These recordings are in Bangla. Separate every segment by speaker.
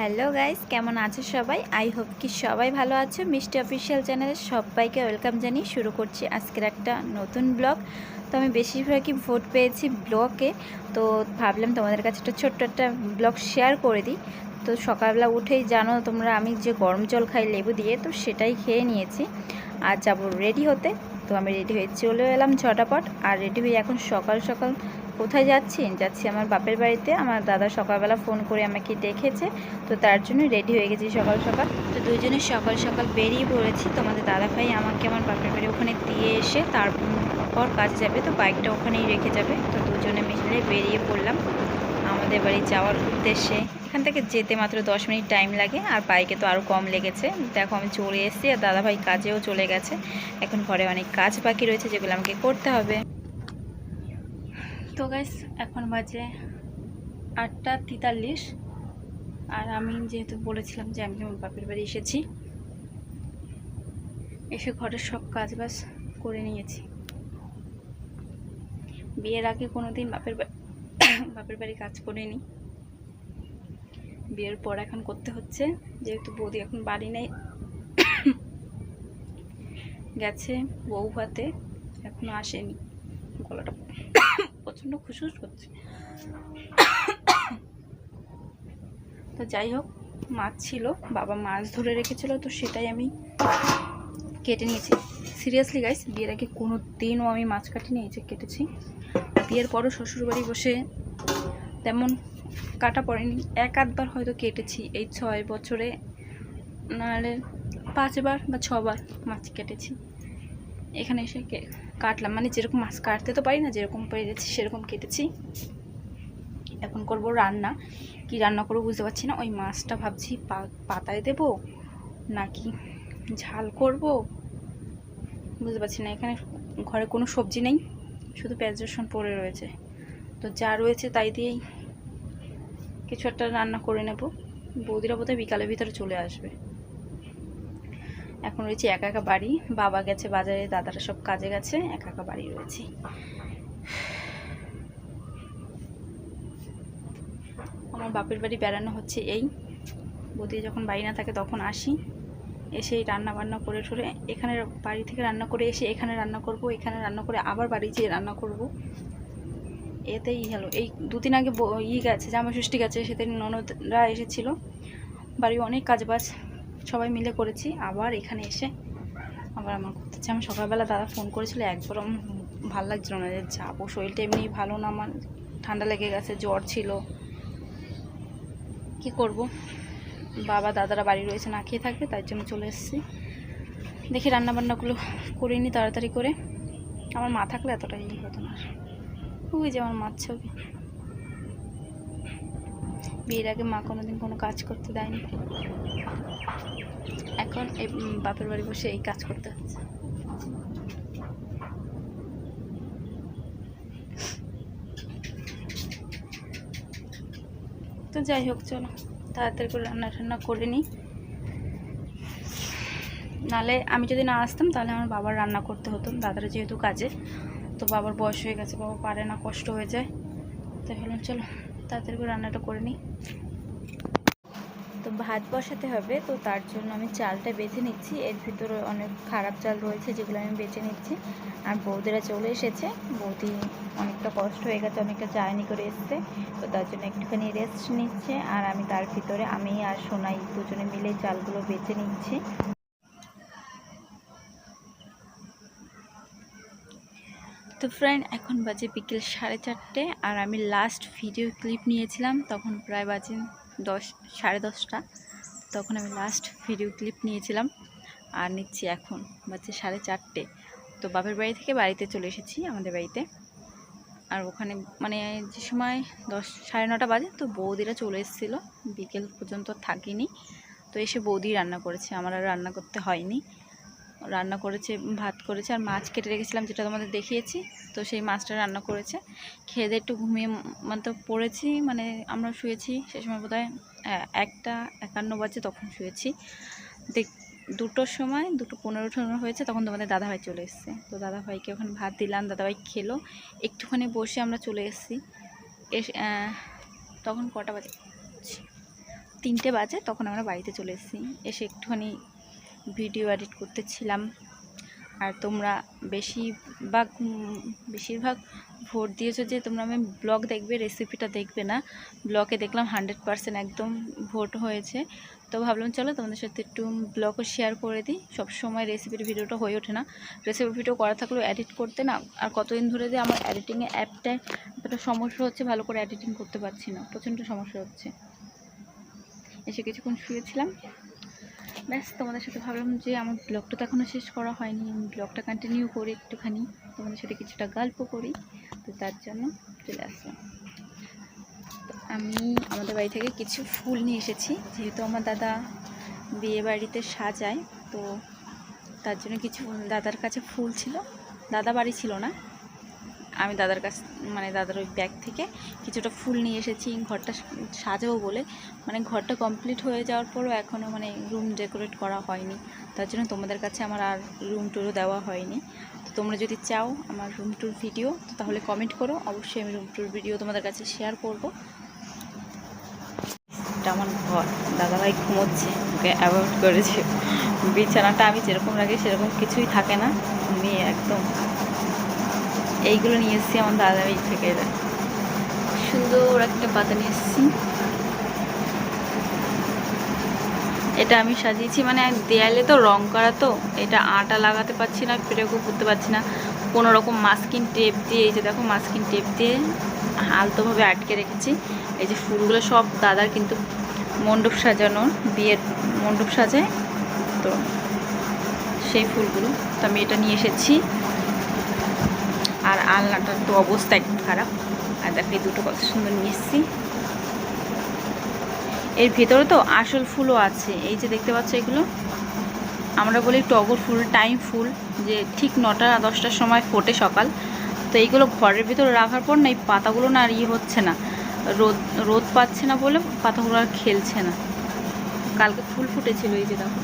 Speaker 1: হ্যালো গাইস, কেমন আছো সবাই? আই হোপ কি সবাই ভালো আছো। মিষ্টি অফিসিয়াল চ্যানেলে সবাইকে ওয়েলকাম জানিয়ে শুরু করছি আজকের একটা নতুন ব্লগ। তো আমি বেশিরভাগই ভোট পেয়েছি ব্লগে, তো ভাবলাম তোমাদের কাছে একটা ছোট্ট একটা ব্লগ শেয়ার করে দিই। তো সকালবেলা উঠেই জানো তোমরা, আমি যে গরম জল খাই লেবু দিয়ে, তো সেটাই খেয়ে নিয়েছি। আর যাব রেডি হতে, তো আমি রেডি হয়ে চলে এলাম ঝটাপট। আর রেডি হয়ে এখন সকাল সকাল কোথায় যাচ্ছি যাচ্ছি আমার বাপের বাড়িতে। আমার দাদা সকালবেলা ফোন করে আমাকে ডেকেছে। তো তার জন্য রেডি হয়ে গেছি সকাল সকাল। তো দুজনে সকাল সকাল বেরিয়ে পড়েছি। তোমাদের দাদা ভাই আমাকে আমার বাপের বাড়ি ওখানে দিয়ে এসে তারপর কাজে যাবে। তো বাইকটা ওখানেই রেখে যাবে। তো দুজনে মিলে বেরিয়ে পড়লাম আমাদের বাড়ি যাওয়ার উদ্দেশ্যে। এখান থেকে যেতে মাত্র দশ মিনিট টাইম লাগে। আর বাইকে তো আরও কম লেগেছে। দেখো আমি চলে এসেছি আর দাদাভাই কাজেও চলে গেছে। এখন ঘরে অনেক কাজ বাকি রয়েছে যেগুলো আমাকে করতে হবে। তো গাইস এখন বাজে আটটা তেতাল্লিশ। আর আমি যেহেতু বলেছিলাম যে আমি আমার বাপের বাড়ি এসেছি, এসে ঘরের সব কাজ বাজ করে নিয়েছি। বিয়ের আগে কোনো দিন বাপের বাপের বাড়ি কাজ করিনি। বিয়ের পর এখন করতে হচ্ছে, যেহেতু বৌদি এখন বাড়ি নেই। গেছে বউ ভাতে এখনও আসেনি গলাটা। প্রচণ্ড খুশুস করছে। তো যাই হোক, মাছ ছিল, বাবা মাছ ধরে রেখেছিল, তো সেটাই আমি কেটে নিয়েছি। সিরিয়াসলি গাইস বিয়ের আগে কোনো দিনও আমি মাছ কাটিনি, এই যে কেটেছি। বিয়ের পরও শ্বশুরবাড়ি বসে তেমন কাটা পড়েনি। এক আধবার হয়তো কেটেছি, এই ছয় বছরে। নাহলে পাঁচবার বা ছবার মাছ কেটেছি। এখানে এসে কাটলাম। মানে যেরকম মাছ কাটতে তো পারি না, যেরকম পেরেছি, সেরকম কেটেছি। এখন করব রান্না। কি রান্না করব বুঝতে পারছি না। ওই মাছটা ভাবছি পাতায় দেব নাকি ঝাল করব? বুঝতে পারছি না। এখানে ঘরে কোনো সবজি নেই, শুধু পেঁয়াজ, রসুন পড়ে রয়েছে। তো যা রয়েছে তাই দিয়েই কিছু একটা রান্না করে নেব। বৌদিরা বোধহয় বিকালের ভিতরে চলে আসবে। এখন রয়েছে একা একা বাড়ি। বাবা গেছে বাজারে, দাদারা সব কাজে গেছে, একা একা বাড়ি রয়েছে। আমার বাপের বাড়ি বেড়ানো হচ্ছে এই। বৌদি যখন বাড়ি না থাকে তখন আসি। এসে এই রান্না বান্না করে ঠরে এখানে বাড়ি থেকে রান্না করে এসে এখানে রান্না করব, এখানে রান্না করে আবার বাড়ি যেয়ে রান্না করব। এতেই হলো। এই দুদিন আগে ই গেছে জামা ষষ্ঠী গেছে, সেদিন ননদরা এসেছিল। বাড়ি অনেক কাজ বাজ সবাই মিলে করেছি। আবার এখানে এসে আবার আমার করতে হচ্ছে আমি সকালবেলা দাদা ফোন করেছিল আমার ভালো লাগছিল না যে যাব। শরীরটা এমনি ভালো না, আমার ঠান্ডা লেগে গেছে, জ্বর ছিল। কি করব? বাবা, দাদারা বাড়ি রয়েছে, না খেয়ে থাকবে তার জন্য চলে এসেছি। দেখি রান্নাবান্নাগুলো করে নিই তাড়াতাড়ি করে। আমার মা থাকলে এতটা ই হতো না। ওই যে আমার মাছ ছবি। বিয়ের আগে মা কোনোদিন কোনো কাজ করতে দেয়নি। এখন এই বাপের বাড়ি বসে এই কাজ করতে হচ্ছে। তো যাই হোক, চলো, তাড়াতাড়ি করে রান্না টান্না করে নিই। নালে আমি যদি না আসতাম, তাহলে আমার বাবার রান্না করতে হতো। দাদারা যেহেতু কাজে, তো বাবার বয়স হয়ে গেছে, বাবা পারে না, কষ্ট হয়ে যায়। তাই ভাবলাম, চলো তাড়াতাড়ি করে রান্নাটা করে নিই। তো ভাত বসাতে হবে, তো তার জন্য আমি চালটা বেছে নিচ্ছি। এর ভিতরে অনেক খারাপ চাল রয়েছে যেগুলো আমি বেছে নিচ্ছি। আর বৌদিরা চলে এসেছে। বৌদি অনেকটা কষ্ট হয়ে গেছে, অনেকটা জার্নি করে এসছে। তো তার জন্য একটুখানি রেস্ট নিচ্ছে। আর আমি তার ভিতরে আমি আর সোনাই দুজনে মিলে চালগুলো বেছে নিচ্ছি। তো ফ্রেন্ড এখন বাজে বিকেল সাড়ে চারটে আর আমি লাস্ট ভিডিও ক্লিপ নিয়েছিলাম, তখন প্রায় বাজে দশ, সাড়ে দশটা। তখন আমি লাস্ট ভিডিও ক্লিপ নিয়েছিলাম আর নিচ্ছি এখন, বাজে সাড়ে চারটে। তো বাপের বাড়ি থেকে বাড়িতে চলে এসেছি আমাদের বাড়িতে। আর ওখানে মানে যে সময় দশ, সাড়ে নটা বাজে, তো বৌদিরা চলে এসেছিল। বিকেল পর্যন্ত থাকিনি। তো এসে বৌদি রান্না করেছে, আমার আর রান্না করতে হয়নি। রান্না করেছে, ভাত করেছে আর মাছ কেটে রেখেছিলাম যেটা তোমাদের দেখিয়েছি। তো সেই মাছটা রান্না করেছে। খেয়ে একটু ঘুমিয়ে মানে তো পড়েছি মানে আমরা শুয়েছি সে সময় বোধ একটা একান্ন বাজে তখন শুয়েছি। দেখ, দুটোর সময়, দুটো পনেরো টনেরো হয়েছে, তখন তোমাদের দাদাভাই চলে এসছে। তো দাদাভাইকে ওখানে ভাত দিলাম, দাদাভাই খেলো। একটুখানি বসে আমরা চলে এসেছি। এসে তখন কটা বাজে? তিনটে বাজে, তখন আমরা বাড়িতে চলে এসেছি। এসে একটুখানি ভিডিও এডিট করতেছিলাম। আর তোমরা বেশিরভাগ বেশিরভাগ ভোট দিয়েছ যে তোমরা আমি ব্লগ দেখবে রেসিপিটা দেখবে না। ব্লগে দেখলাম হান্ড্রেড পারসেন্ট একদম ভোট হয়েছে। তো ভাবলাম, চলো তোমাদের সাথে একটু ব্লগও শেয়ার করে দিই। সবসময় রেসিপির ভিডিওটা হয়ে ওঠে না। রেসিপি ভিডিও করা থাকলেও এডিট করতে না। আর কতদিন ধরে যে আমার এডিটিংয়ে অ্যাপটায় একটা সমস্যা হচ্ছে, ভালো করে এডিটিং করতে পারছি না। প্রচণ্ড সমস্যা হচ্ছে। এসে কিছুক্ষণ শুয়েছিলাম। ব্যাস, তোমাদের সাথে ভাবলাম যে আমার ব্লগটা তো এখনও শেষ করা হয়নি। আমি ব্লগটা কন্টিনিউ করি একটুখানি, তোমাদের সাথে কিছুটা গল্প করি। তো তার জন্য চলে আসলাম। আমি আমাদের বাড়ি থেকে কিছু ফুল নিয়ে এসেছি। যেহেতু আমার দাদা বিয়ে বাড়িতে সাজায়, তো তার জন্য কিছু দাদার কাছে ফুল ছিল। দাদা বাড়ি ছিল না আমি দাদার কাছ মানে দাদার ওই ব্যাগ থেকে কিছুটা ফুল নিয়ে এসেছি, ঘরটা সাজাবো বলে। মানে ঘরটা কমপ্লিট হয়ে যাওয়ার পরও এখনও মানে রুম ডেকোরেট করা হয়নি। তার জন্য তোমাদের কাছে আমার আর রুম টুরও দেওয়া হয়নি। তো তোমরা যদি চাও আমার রুম টুর ভিডিও তাহলে কমেন্ট করো। অবশ্যই আমি রুম টুর ভিডিও তোমাদের কাছে শেয়ার করব। এটা আমার ঘর। দাদাভাই ঘুমোচ্ছে, ওকে অ্যাভয়েড করেছে। বিছানাটা আমি যেরকম রাখি সেরকম কিছুই থাকে না। নিয়ে একদম এইগুলো নিয়ে এসেছি আমার দাদা দাদাভাই থেকে। সুন্দর একটা পাতা নিয়ে এসেছি। এটা আমি সাজিয়েছি মানে দেয়ালে তো, রং করা তো। এটা আটা লাগাতে পারছি না, পেরেকও করতে পারছি না। কোনো রকম মাস্কিন টেপ দিয়ে, এই যে দেখো মাস্কিন টেপ দিয়ে আলতোভাবে আটকে রেখেছি। এই যে ফুলগুলো সব দাদার কিন্তু মণ্ডপ সাজানো, বিয়ের মণ্ডপ সাজায়। তো সেই ফুলগুলো তো আমি এটা নিয়ে এসেছি। আর আলনাটার তো অবস্থা একটু খারাপ। আর দেখো এই দুটো কত সুন্দর এসেছি এর ভেতরে তো আসল ফুলও আছে। এই যে দেখতে পাচ্ছ এগুলো? আমরা বলি টগর ফুল, টাইম ফুল, যে ঠিক নটা দশটার সময় ফোটে সকাল। তো এইগুলো ঘরের ভিতরে রাখার পর না এই পাতাগুলো না আর ইয়ে হচ্ছে না। রোদ রোদ পাচ্ছে না বলে পাতাগুলো আর খেলছে না। কালকে ফুল ফুটেছিল এই যে দেখো।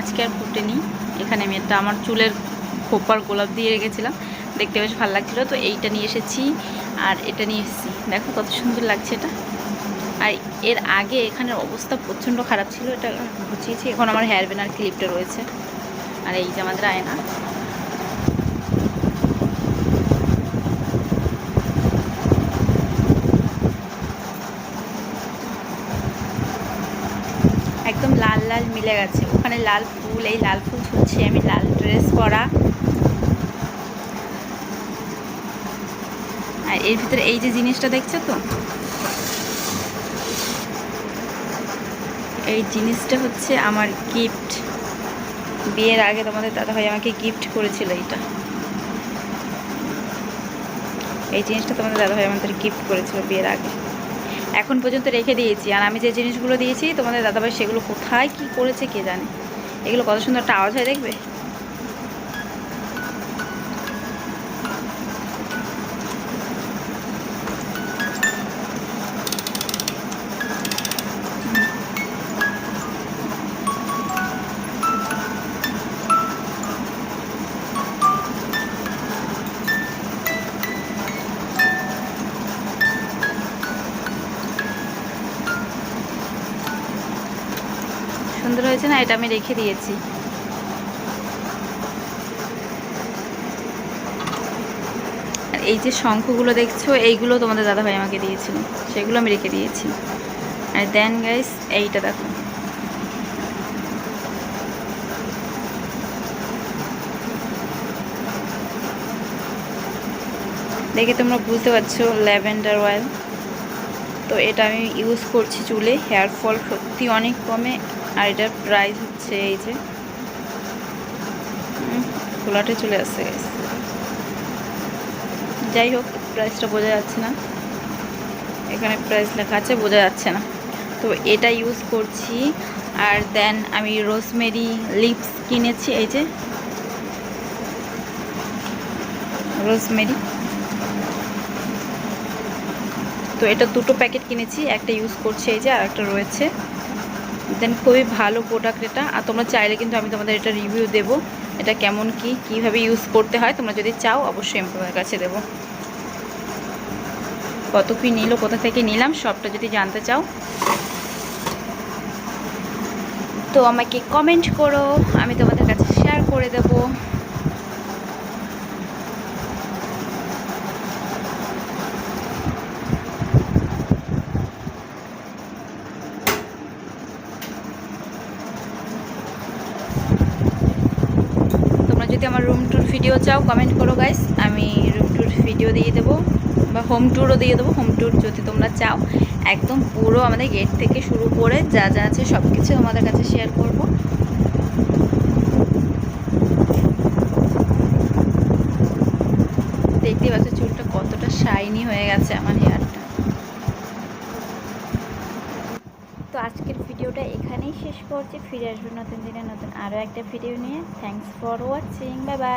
Speaker 1: আজকে আর ফুটেনি। এখানে আমি একটা আমার চুলের খোপার গোলাপ দিয়ে রেখেছিলাম। দেখতে বেশ ভালো লাগছিল। তো এইটা নিয়ে এসেছি আর এটা নিয়ে এসেছি। দেখো কত সুন্দর লাগছে এটা। আর এর আগে এখানের অবস্থা প্রচণ্ড খারাপ ছিল। এটা গুছিয়েছি এখন আমার হেয়ার ব্যানার ক্লিপটা রয়েছে। আর এই যে আমাদের আয়না। একদম লাল লাল মিলে গেছে। ওখানে লাল ফুল, এই লাল ফুল ছুঁচ্ছি। আমি লাল ড্রেস পরা। আর এর ভিতরে এই যে জিনিসটা দেখছ তো? এই জিনিসটা হচ্ছে আমার গিফট বিয়ের আগে তোমাদের দাদাভাই আমাকে গিফট করেছিল এইটা এই জিনিসটা তোমাদের দাদাভাই আমাদের গিফট করেছিল বিয়ের আগে। এখন পর্যন্ত রেখে দিয়েছি। আর আমি যে জিনিসগুলো দিয়েছি, তোমাদের দাদাভাই সেগুলো কোথায় কি করেছে কে জানে? এগুলো কত সুন্দর একটা আওয়াজ হয় দেখবে? এটা আমি রেখে দিয়েছি। এই যে শঙ্খগুলো দেখছ, এইগুলো তোমাদের দাদাভাই আমাকে দিয়েছিল। সেগুলো আমি রেখে দিয়েছি। আর দেন গাইস এইটা দেখো। দেখে তোমরা বুঝতে পারছ, ল্যাভেন্ডার অয়েল তো এটা আমি ইউজ করছি চুলে হেয়ার ফল সত্যি অনেক কমে। আর এটার প্রাইস হচ্ছে এই যে খোলাটে চলে আসছে। যাই হোক প্রাইসটা বোঝা যাচ্ছে না। এখানে প্রাইস লেখা আছে, বোঝা যাচ্ছে না। তো এটা ইউজ করছি, আর দেন আমি রোজমেরি লিপস কিনেছি, এই যে। রোজমেরি তো এটা দুটো প্যাকেট কিনেছি, একটা ইউজ করছি, এই যে, আর একটা রয়েছে। দেন খুবই ভালো প্রোডাক্ট এটা। আর তোমরা চাইলে কিন্তু আমি তোমাদের এটা রিভিউ দেব, এটা কেমন কি, কীভাবে ইউজ করতে হয়, তোমরা যদি চাও অবশ্যই আমি তোমাদের কাছে দেবো। কত কি নিল, কোথা থেকে নিলাম, সবটা যদি জানতে চাও। তো আমাকে কমেন্ট করো, আমি তোমাদের কাছে শেয়ার করে দেবো তোমরা যদি আমার রুম ট্যুর ভিডিও চাও কমেন্ট করো গাইস আমি রুম ট্যুর ভিডিও দিয়ে দেবো, বা হোম ট্যুরও দিয়ে দেবো। হোম ট্যুর যদি তোমরা চাও, একদম পুরো আমাদের গেট থেকে শুরু করে যা যা আছে সব কিছু আমাদের কাছে শেয়ার করব। দেখতেই পাচ্ছ চুলটা কতটা শাইনি হয়ে গেছে আমার হেয়ারটা তো আজকের ভিডিওটা এখানেই শেষ করছি। ফিরে আসব নতুন দিনে নতুন আরও একটা ভিডিও নিয়ে। Thanks for watching bye bye